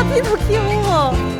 와 일어났다 피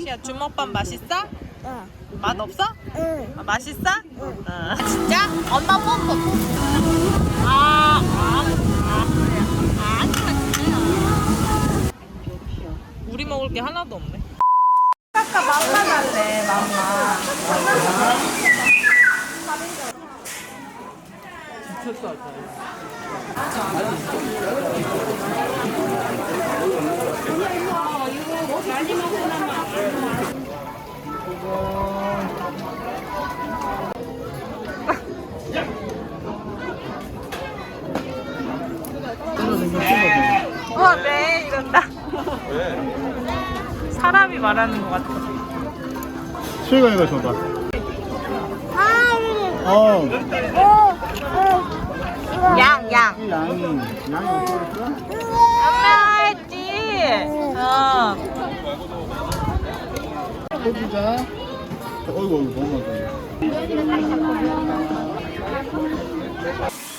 시야 주먹밥 맛있어? 응. 맛 없어? 응. 아, 맛있어? 응. 아, 진짜? 엄마 뽀뽀. 아, 아, 아. 아, 우리 먹을 게 하나도 없네. 아까 맘마 달래, 맘마. 와, 네, 이런다. 사람이 말하는 것 같아. 수희가 이거 줘봐. 어, 양, 양. 이 양이, 양이 있어? 엄마 했지? 어. 해주자. 어이구, 어이구, 너무 많다.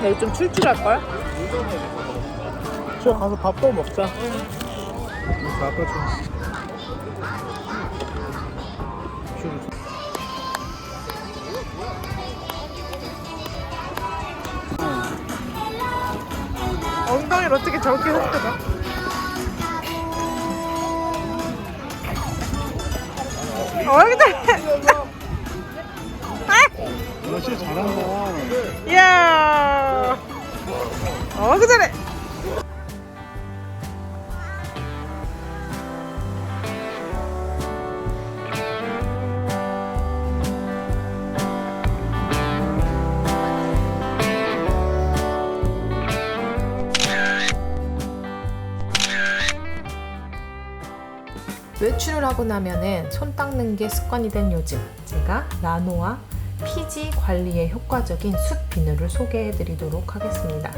내일 좀 출출할걸? 저 가서 밥도 먹자. 응. 아빠 좀. 좀. 엉덩이를 어떻게 저렇게 흔들어? 어, 여기 그 나가기 외출을 하고 나면은 손 닦는 게 습관이 된 요즘 제가 나노와 피지 관리에 효과적인 숯 비누를 소개해 드리도록 하겠습니다.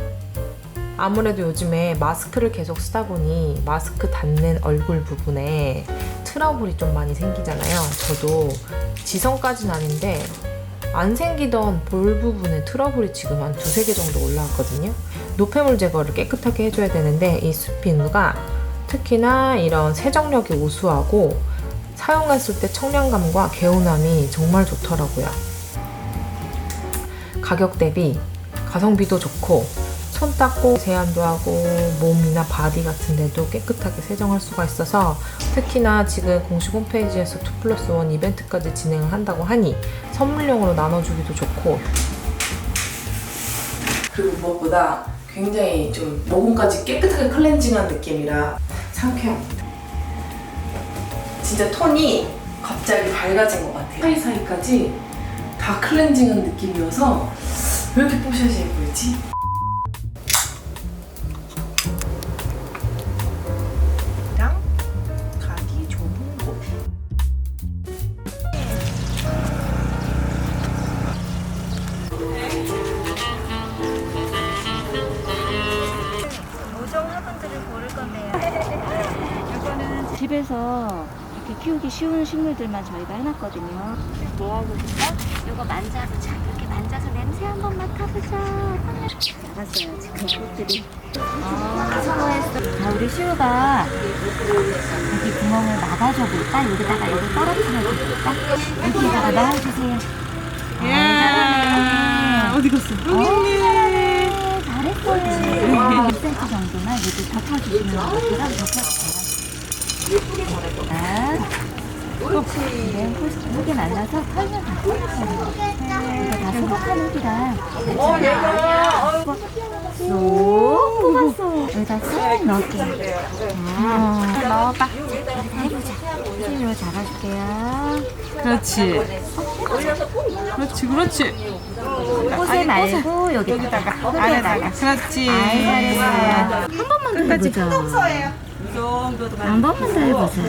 아무래도 요즘에 마스크를 계속 쓰다 보니 마스크 닿는 얼굴 부분에 트러블이 좀 많이 생기잖아요. 저도 지성까지는 아닌데 안 생기던 볼 부분에 트러블이 지금 한 두세 개 정도 올라왔거든요. 노폐물 제거를 깨끗하게 해줘야 되는데 이 숯비누가 특히나 이런 세정력이 우수하고 사용했을 때 청량감과 개운함이 정말 좋더라고요. 가격 대비 가성비도 좋고 손 닦고 세안도 하고 몸이나 바디 같은 데도 깨끗하게 세정할 수가 있어서 특히나 지금 공식 홈페이지에서 2 플러스 1 이벤트까지 진행을 한다고 하니 선물용으로 나눠주기도 좋고 그리고 무엇보다 굉장히 좀 모공까지 깨끗하게 클렌징한 느낌이라 상쾌합니다. 진짜 톤이 갑자기 밝아진 것 같아요. 사이사이까지 다 클렌징한 느낌이어서 왜 이렇게 뽀샤시해 보이지? 집에서 이렇게 키우기 쉬운 식물들만 저희가 해놨거든요. 뭐 하고 싶어? 이거 만져보자. 이렇게 만져서 냄새 한 번 맡아보자. 나갔어요 지금 꽃들이. 아, 수고했어. 자, 우리 시우가 여기 구멍을 막아줘 볼까? 여기다가 여기 떨어뜨려 볼까? 여기다가 넣어주세요. 아, 어디 갔어? 여기 있네. 잘했어요. 1cm 정도만 여기 덮어주시면 돼요. 덮어주세요. 아, 네, 호스 흙이 날라서 털면 다 다 소독한 흙이라. 어, 얘가. 쏙 뽑았어. 여기다 쏙 넣을게요. 아, 넣어봐. 해보자. 힘으로 잡아줄게요. 그렇지. 그렇지, 그렇지. 꽃에 말고 여기다가 흙에다가. 그렇지. 아이 잘했어요. 한 번만 더 해보자. 한 번만 더 해보자.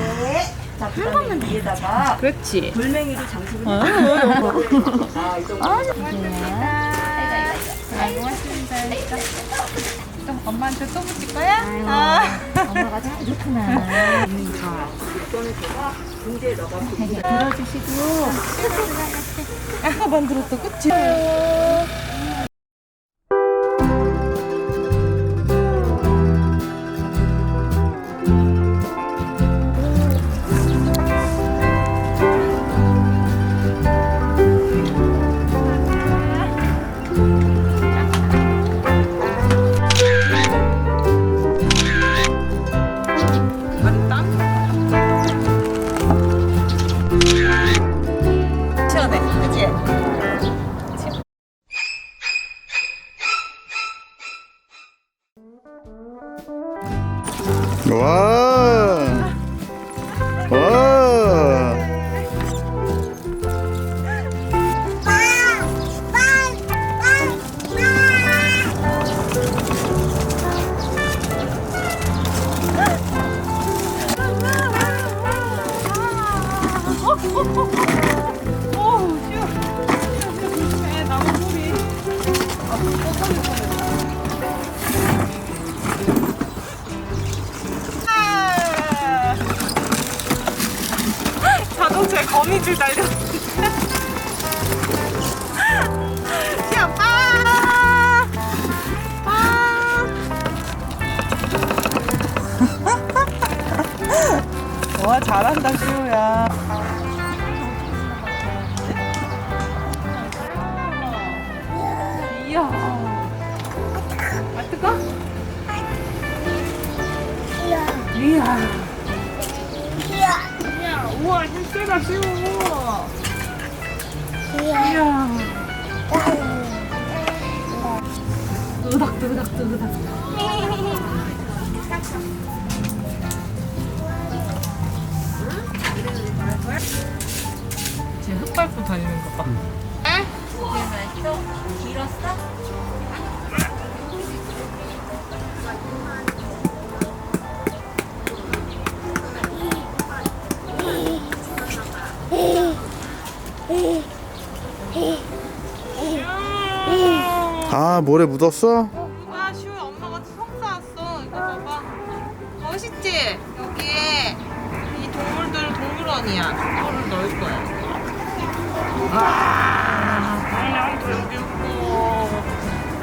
한 번만 더 해보자. 그렇지. 아, 좋네요. 또 엄마한테 또 붙일 거야? 아유, 엄마가 잘해줬구나. 들어주시고. 아, 만들었다, 그치? 자동차에 거미줄 달렸어. 야, 아! 아! 와, 잘한다, 시우야. 이야. 아, 뜨거? 이야. 이야. 세다, 시우. 이야. 뜨덕, 뜨덕, 뜨덕. 지금 흙밟고 다니는 거 봐. 아 모래 묻었어? 누가 시우야 엄마가 성 쌓았어. 이거 봐봐. 멋있지? 여기에 이 동물들 동물원이야. 그거를 넣을 거야. 와, 방향도 여기 있고.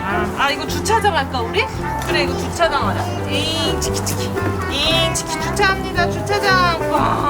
아, 아, 이거 주차장 할까 우리? 그래 이거 주차장 하자. 잉 치키치키. 잉 치키 주차합니다 주차장. 와.